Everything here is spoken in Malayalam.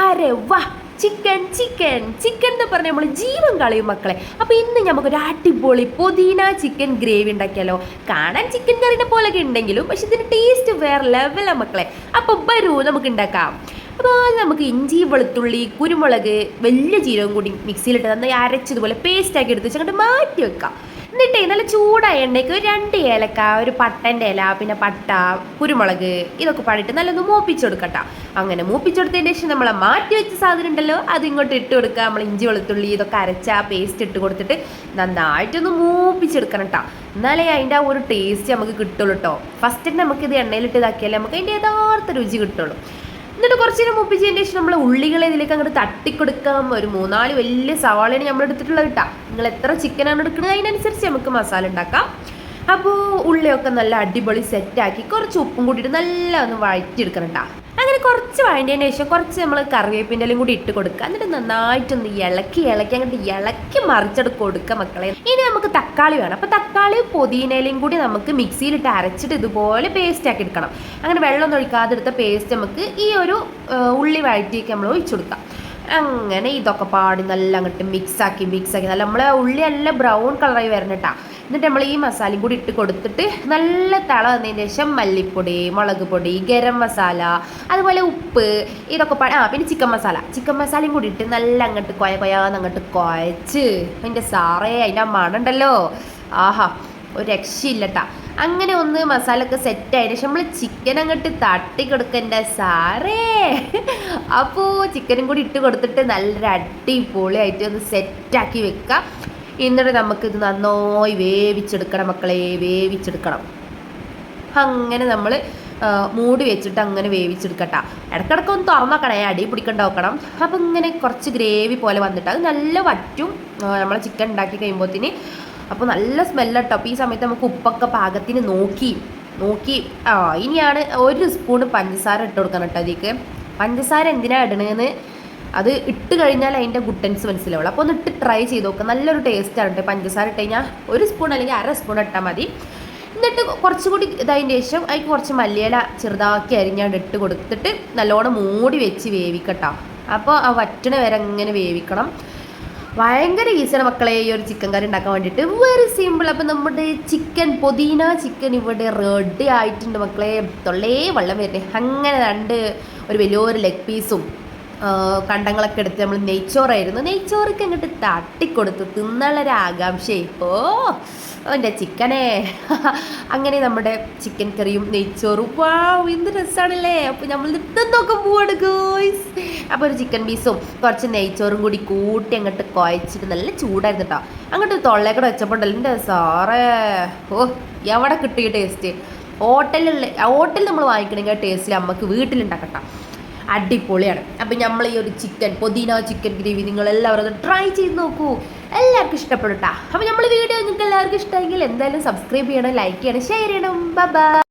അരെ വാ ചിക്കൻ ചിക്കൻ. ചിക്കൻ എന്ന് പറഞ്ഞാൽ നമ്മൾ ജീവൻ കളയും മക്കളെ. അപ്പോൾ ഇന്ന് നമുക്കൊരു അടിപൊളി പുതിന ചിക്കൻ ഗ്രേവി ഉണ്ടാക്കിയാലോ? കാണാൻ ചിക്കൻ കറിയുടെ പോലൊക്കെ ഉണ്ടെങ്കിലും പക്ഷെ ഇതിന് ടേസ്റ്റ് വേറെ ലെവലാണ് മക്കളെ. അപ്പോൾ വരൂ നമുക്ക് ഉണ്ടാക്കാം. അപ്പോൾ നമുക്ക് ഇഞ്ചി വെളുത്തുള്ളി കുരുമുളക് വലിയ ജീരകം കൂടി മിക്സിയിലിട്ട് നന്നായി അരച്ചതുപോലെ പേസ്റ്റാക്കി എടുത്ത് വെച്ച് അങ്ങോട്ട് മാറ്റി വെക്കാം. എന്നിട്ടേ നല്ല ചൂടായ എണ്ണയ്ക്ക് ഒരു രണ്ട് ഏലക്ക ഒരു പട്ടന്റെ ഇല പിന്നെ പട്ട കുരുമുളക് ഇതൊക്കെ പാടിയിട്ട് നല്ലൊന്ന് മൂപ്പിച്ചെടുക്കട്ടോ. അങ്ങനെ മൂപ്പിച്ചെടുത്തതിന് ശേഷം നമ്മൾ മാറ്റി വെച്ച സാധനം ഉണ്ടല്ലോ അത് ഇങ്ങോട്ട് ഇട്ട് കൊടുക്കുക. നമ്മൾ ഇഞ്ചി വെളുത്തുള്ളി ഇതൊക്കെ അരച്ച പേസ്റ്റ് ഇട്ട് കൊടുത്തിട്ട് നന്നായിട്ടൊന്ന് മൂപ്പിച്ചെടുക്കണം കേട്ടോ എന്നാലേ അതിന്റെ ആ ഒരു ടേസ്റ്റ് നമുക്ക് കിട്ടുള്ളൂ കേട്ടോ ഫസ്റ്റ് നമുക്ക് ഇത് എണ്ണയിലിട്ട് ഇതാക്കിയാലേ നമുക്ക് അതിന്റെ യഥാർത്ഥ രുചി കിട്ടുള്ളൂ. എന്നിട്ട് കുറച്ച് നേരം മുപ്പിച്ചതിന് ശേഷം നമ്മൾ ഉള്ളികളെ ഇതിലേക്ക് അങ്ങോട്ട് തട്ടിക്കൊടുക്കാം. ഒരു മൂന്നാൽ വലിയ സവാളയാണ് നമ്മൾ എടുത്തിട്ടുള്ളത് കേട്ടോ നിങ്ങൾ എത്ര ചിക്കനാണ് എടുക്കുന്നത് അതിനനുസരിച്ച് നമുക്ക് മസാല ഉണ്ടാക്കാം. അപ്പോൾ ഉള്ളിയൊക്കെ നല്ല അടിപൊളി സെറ്റാക്കി കുറച്ച് ഉപ്പും കൂട്ടിയിട്ട് നല്ല ഒന്ന് വഴറ്റിയെടുക്കണം കേട്ടോ അങ്ങനെ കുറച്ച് വഴണ്ടതിന് ശേഷം കുറച്ച് നമ്മൾ കറിവേപ്പിന്റെ എല്ലാം കൂടി ഇട്ട് കൊടുക്കുക. എന്നിട്ട് നന്നായിട്ടൊന്ന് ഇളക്കി ഇളക്കി അങ്ങോട്ട് ഇളക്കി മറിച്ചെടുത്ത് കൊടുക്കുക മക്കളെ. ഇനി നമുക്ക് തക്കാളി വേണം. അപ്പോൾ തക്കാളി പുതിനയിലയും കൂടി നമുക്ക് മിക്സിയിലിട്ട് അരച്ചിട്ട് ഇതുപോലെ പേസ്റ്റ് ആക്കി എടുക്കണം. അങ്ങനെ വെള്ളം ഒഴിക്കാതെ എടുത്ത പേസ്റ്റ് നമുക്ക് ഈ ഒരു ഉള്ളി വഴറ്റിയൊക്കെ നമ്മൾ ഒഴിച്ചു കൊടുക്കാം. അങ്ങനെ ഇതൊക്കെ പാടി നല്ല അങ്ങോട്ട് മിക്സാക്കി മിക്സാക്കി നല്ല നമ്മളെ ഉള്ളി നല്ല ബ്രൗൺ കളറായി വരണം എന്നിട്ട് നമ്മൾ ഈ മസാലയും കൂടി ഇട്ട് കൊടുത്തിട്ട് നല്ല തള വന്നതിന് ശേഷം മല്ലിപ്പൊടി മുളക് പൊടി ഗരം മസാല അതുപോലെ ഉപ്പ് ഇതൊക്കെ പാടി ആ പിന്നെ ചിക്കൻ മസാല ചിക്കൻ മസാലയും കൂടി ഇട്ട് നല്ല അങ്ങോട്ട് കൊയ കൊയാന്ന് അങ്ങോട്ട് കുഴച്ച് അതിന്റെ സാറേ അതിന്റെ മണുണ്ടല്ലോ ആഹാ ഒരു രക്ഷയില്ലട്ടാ അങ്ങനെ ഒന്ന് മസാല ഒക്കെ സെറ്റ് ആയതിനു ശേഷം നമ്മൾ ചിക്കൻ അങ്ങോട്ട് തട്ടി കൊടുക്കണ്ട സാറേ? അപ്പോൾ ചിക്കനും കൂടി ഇട്ട് കൊടുത്തിട്ട് നല്ലൊരു അടിപൊളിയായിട്ട് ഒന്ന് സെറ്റാക്കി വെക്കാം. എന്നിട്ട് നമുക്കിത് നന്നായി വേവിച്ചെടുക്കണം മക്കളെ വേവിച്ചെടുക്കണം. അങ്ങനെ നമ്മൾ മൂടി വെച്ചിട്ട് അങ്ങനെ വേവിച്ചെടുക്കട്ട. ഇടക്കിടക്ക് ഒന്ന് തുറന്നോക്കണേ അടി പിടിക്കണ്ട നോക്കണം. അപ്പം ഇങ്ങനെ കുറച്ച് ഗ്രേവി പോലെ വന്നിട്ട് അത് നല്ല വറ്റും നമ്മൾ ചിക്കൻ ഉണ്ടാക്കി കഴിയുമ്പോഴത്തേന് അപ്പോൾ നല്ല സ്മെല്ലട്ടോ അപ്പോൾ ഈ സമയത്ത് നമുക്ക് ഉപ്പൊക്കെ പാകത്തിന് നോക്കി നോക്കി. ആ ഇനിയാണ് ഒരു സ്പൂൺ പഞ്ചസാര ഇട്ട് കൊടുക്കണം കേട്ടോ അതിലേക്ക് പഞ്ചസാര എന്തിനാണ് ഇടണേന്ന്? അത് ഇട്ട് കഴിഞ്ഞാൽ അതിന്റെ ഗുട്ടൻസ് മനസ്സിലാവുള്ളൂ. അപ്പോൾ ഒന്ന് ഇട്ട് ട്രൈ ചെയ്ത് നോക്കുക നല്ലൊരു ടേസ്റ്റാണ് കേട്ടോ പഞ്ചസാര ഇട്ട് കഴിഞ്ഞാൽ ഒരു സ്പൂൺ അല്ലെങ്കിൽ അര സ്പൂൺ ഇട്ടാൽ മതി. എന്നിട്ട് കുറച്ചുകൂടി ഇതതിന്റെ ശേഷം അതിന് കുറച്ച് മല്ലിയില ചെറുതാക്കി അരിഞ്ഞാണ്ട് ഇട്ട് കൊടുത്തിട്ട് നല്ലോണം മൂടി വെച്ച് വേവിക്കട്ടോ. അപ്പോൾ ആ വറ്റണ വരെ അങ്ങനെ വേവിക്കണം. ഭയങ്കര ഈസിയാണ് മക്കളെ ഈ ഒരു ചിക്കൻ കറി ഉണ്ടാക്കാൻ വേണ്ടിയിട്ട്. വെരി സിമ്പിൾ അപ്പം നമ്മുടെ ചിക്കൻ പൊതീന ചിക്കൻ ഇവിടെ റെഡി ആയിട്ടുണ്ട് മക്കളെ. തൊള്ളേ വെള്ളം വരുന്നത് അങ്ങനെ രണ്ട് ഒരു വലിയൊരു ലെഗ് പീസും കണ്ടങ്ങളൊക്കെ എടുത്ത് നമ്മൾ നെയ്ച്ചോറായിരുന്നു. നെയ്ച്ചോറൊക്കെ അങ്ങോട്ട് തട്ടിക്കൊടുത്തു. തിന്നുള്ളൊരു ആകാംക്ഷയെ ഓ എന്റെ ചിക്കനെ. അങ്ങനെ നമ്മുടെ ചിക്കൻ കറിയും നെയ്ച്ചോറും. വാ എന്ത് രസമാണല്ലേ അപ്പോൾ നമ്മൾ ഇതൊക്കെ പോവാണ് ഗോയ്സ് അപ്പോൾ ഒരു ചിക്കൻ പീസും കുറച്ച് നെയ്ച്ചോറും കൂടി കൂട്ടി അങ്ങോട്ട് കുഴച്ചിട്ട് നല്ല ചൂടായിരുന്നു കേട്ടോ അങ്ങോട്ട് തൊള്ളേക്കൂടെ വെച്ചപ്പോണ്ടല്ലോ. എന്റെ സാറേ. ഓ എവിടെ കിട്ടിയ ടേസ്റ്റ് ഹോട്ടലിൽ ഹോട്ടലിൽ നമ്മൾ വാങ്ങിക്കണമെങ്കിൽ ടേസ്റ്റിൽ നമുക്ക് വീട്ടിലുണ്ടാക്കട്ടോ. അടിപൊളിയാണ്. അപ്പം നമ്മൾ ഈ ഒരു ചിക്കൻ പൊതിന ചിക്കൻ ഗ്രേവി നിങ്ങൾ എല്ലാവരും ഒന്ന് ട്രൈ ചെയ്ത് നോക്കൂ. എല്ലാവർക്കും ഇഷ്ടപ്പെടും ട്ടാ. അപ്പം നമ്മൾ വീഡിയോ നിങ്ങൾക്ക് എല്ലാവർക്കും ഇഷ്ടമെങ്കിൽ എന്തായാലും സബ്സ്ക്രൈബ് ചെയ്യണം ലൈക്ക് ചെയ്യണം ഷെയർ ചെയ്യണം. ബൈ